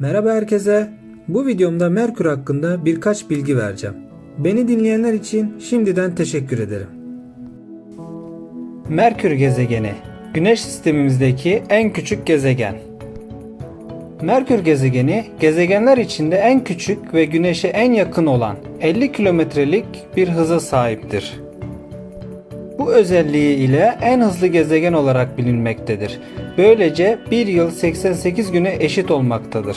Merhaba herkese. Bu videomda Merkür hakkında birkaç bilgi vereceğim. Beni dinleyenler için şimdiden teşekkür ederim. Merkür gezegeni Güneş sistemimizdeki en küçük gezegen. Merkür gezegeni gezegenler içinde en küçük ve Güneş'e en yakın olan 50 kilometrelik bir hıza sahiptir. Bu özelliği ile en hızlı gezegen olarak bilinmektedir. Böylece bir yıl 88 güne eşit olmaktadır.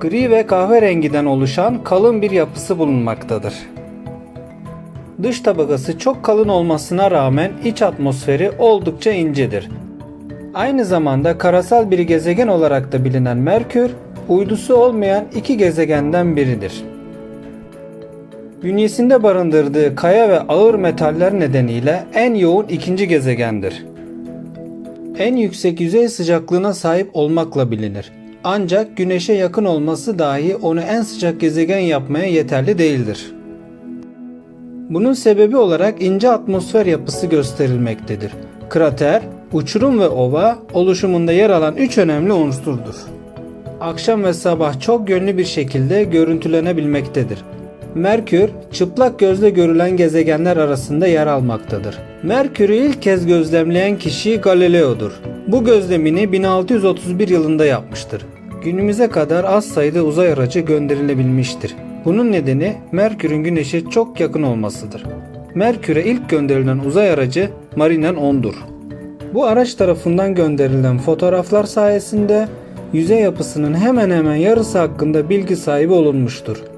Gri ve kahverengiden oluşan kalın bir yapısı bulunmaktadır. Dış tabakası çok kalın olmasına rağmen iç atmosferi oldukça incedir. Aynı zamanda karasal bir gezegen olarak da bilinen Merkür, uydusu olmayan iki gezegenden biridir. Bünyesinde barındırdığı kaya ve ağır metaller nedeniyle en yoğun ikinci gezegendir. En yüksek yüzey sıcaklığına sahip olmakla bilinir. Ancak Güneş'e yakın olması dahi onu en sıcak gezegen yapmaya yeterli değildir. Bunun sebebi olarak ince atmosfer yapısı gösterilmektedir. Krater, uçurum ve ova oluşumunda yer alan üç önemli unsurdur. Akşam ve sabah çok yönlü bir şekilde görüntülenebilmektedir. Merkür, çıplak gözle görülen gezegenler arasında yer almaktadır. Merkür'ü ilk kez gözlemleyen kişi Galileo'dur. Bu gözlemini 1631 yılında yapmıştır. Günümüze kadar az sayıda uzay aracı gönderilebilmiştir. Bunun nedeni Merkür'ün Güneş'e çok yakın olmasıdır. Merkür'e ilk gönderilen uzay aracı Mariner 10'dur. Bu araç tarafından gönderilen fotoğraflar sayesinde yüzey yapısının hemen hemen yarısı hakkında bilgi sahibi olunmuştur.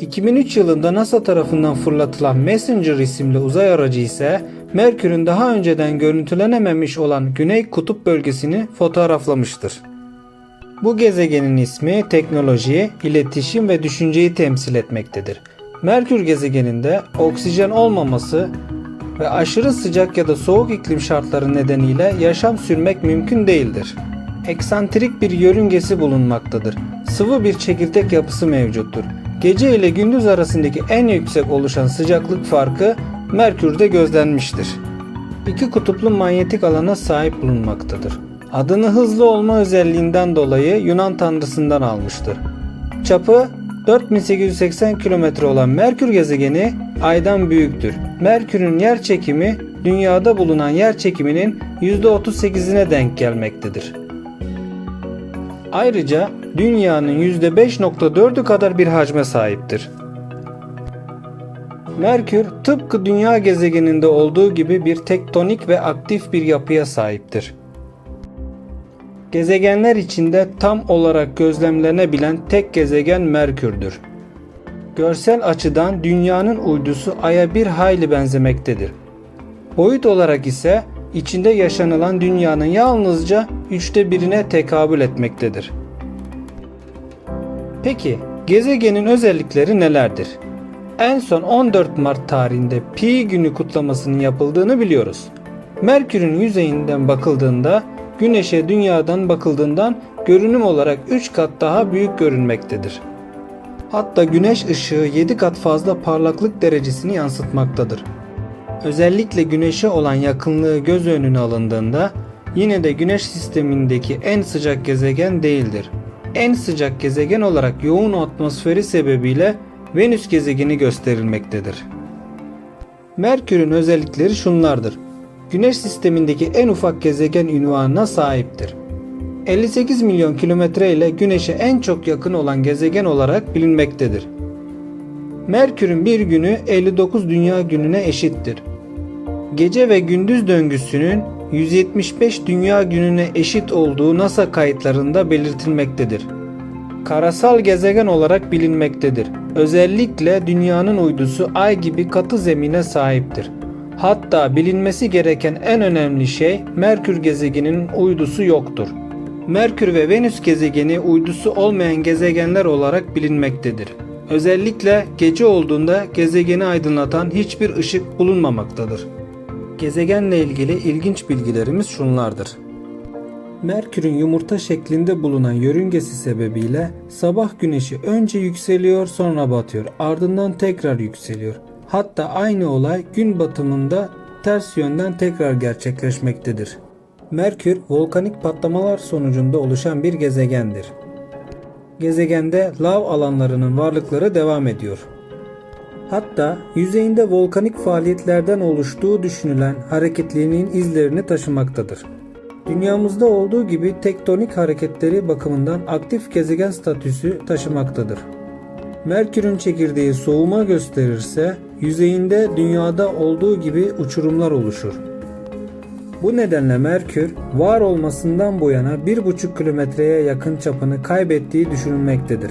2003 yılında NASA tarafından fırlatılan Messenger isimli uzay aracı ise Merkür'ün daha önceden görüntülenememiş olan Güney Kutup bölgesini fotoğraflamıştır. Bu gezegenin ismi teknoloji, iletişim ve düşünceyi temsil etmektedir. Merkür gezegeninde oksijen olmaması ve aşırı sıcak ya da soğuk iklim şartları nedeniyle yaşam sürmek mümkün değildir. Eksantrik bir yörüngesi bulunmaktadır. Sıvı bir çekirdek yapısı mevcuttur. Gece ile gündüz arasındaki en yüksek oluşan sıcaklık farkı Merkür'de gözlenmiştir. İki kutuplu manyetik alana sahip bulunmaktadır. Adını hızlı olma özelliğinden dolayı Yunan tanrısından almıştır. Çapı 4880 kilometre olan Merkür gezegeni Ay'dan büyüktür. Merkür'ün yer çekimi dünyada bulunan yer çekiminin %38'ine denk gelmektedir. Ayrıca dünyanın %5.4'ü kadar bir hacme sahiptir. Merkür tıpkı dünya gezegeninde olduğu gibi bir tektonik ve aktif bir yapıya sahiptir. Gezegenler içinde tam olarak gözlemlenebilen tek gezegen Merkür'dür. Görsel açıdan dünyanın uydusu Ay'a bir hayli benzemektedir. Boyut olarak ise içinde yaşanılan dünyanın yalnızca üçte birine tekabül etmektedir. Peki gezegenin özellikleri nelerdir? En son 14 Mart tarihinde Pi günü kutlamasının yapıldığını biliyoruz. Merkür'ün yüzeyinden bakıldığında Güneş'e dünyadan bakıldığından görünüm olarak 3 kat daha büyük görünmektedir. Hatta güneş ışığı 7 kat fazla parlaklık derecesini yansıtmaktadır. Özellikle güneşe olan yakınlığı göz önüne alındığında yine de güneş sistemindeki en sıcak gezegen değildir. En sıcak gezegen olarak yoğun atmosferi sebebiyle Venüs gezegeni gösterilmektedir. Merkür'ün özellikleri şunlardır. Güneş sistemindeki en ufak gezegen ünvanına sahiptir. 58 milyon kilometre ile Güneş'e en çok yakın olan gezegen olarak bilinmektedir. Merkür'ün bir günü 59 dünya gününe eşittir. Gece ve gündüz döngüsünün 175 dünya gününe eşit olduğu NASA kayıtlarında belirtilmektedir. Karasal gezegen olarak bilinmektedir. Özellikle dünyanın uydusu Ay gibi katı zemine sahiptir. Hatta bilinmesi gereken en önemli şey Merkür gezegeninin uydusu yoktur. Merkür ve Venüs gezegeni uydusu olmayan gezegenler olarak bilinmektedir. Özellikle gece olduğunda gezegeni aydınlatan hiçbir ışık bulunmamaktadır. Gezegenle ilgili ilginç bilgilerimiz şunlardır. Merkür'ün yumurta şeklinde bulunan yörüngesi sebebiyle sabah güneşi önce yükseliyor sonra batıyor ardından tekrar yükseliyor. Hatta aynı olay gün batımında ters yönden tekrar gerçekleşmektedir. Merkür volkanik patlamalar sonucunda oluşan bir gezegendir. Gezegende lav alanlarının varlıkları devam ediyor. Hatta yüzeyinde volkanik faaliyetlerden oluştuğu düşünülen hareketliliğinin izlerini taşımaktadır. Dünyamızda olduğu gibi tektonik hareketleri bakımından aktif gezegen statüsü taşımaktadır. Merkür'ün çekirdeği soğuma gösterirse yüzeyinde dünyada olduğu gibi uçurumlar oluşur. Bu nedenle Merkür var olmasından bu yana 1,5 kilometreye yakın çapını kaybettiği düşünülmektedir.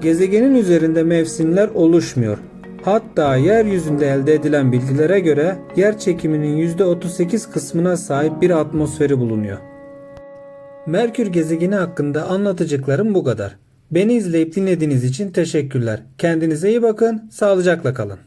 Gezegenin üzerinde mevsimler oluşmuyor. Hatta yeryüzünde elde edilen bilgilere göre yer çekiminin %38 kısmına sahip bir atmosferi bulunuyor. Merkür gezegeni hakkında anlatacaklarım bu kadar. Beni izleyip dinlediğiniz için teşekkürler. Kendinize iyi bakın, sağlıcakla kalın.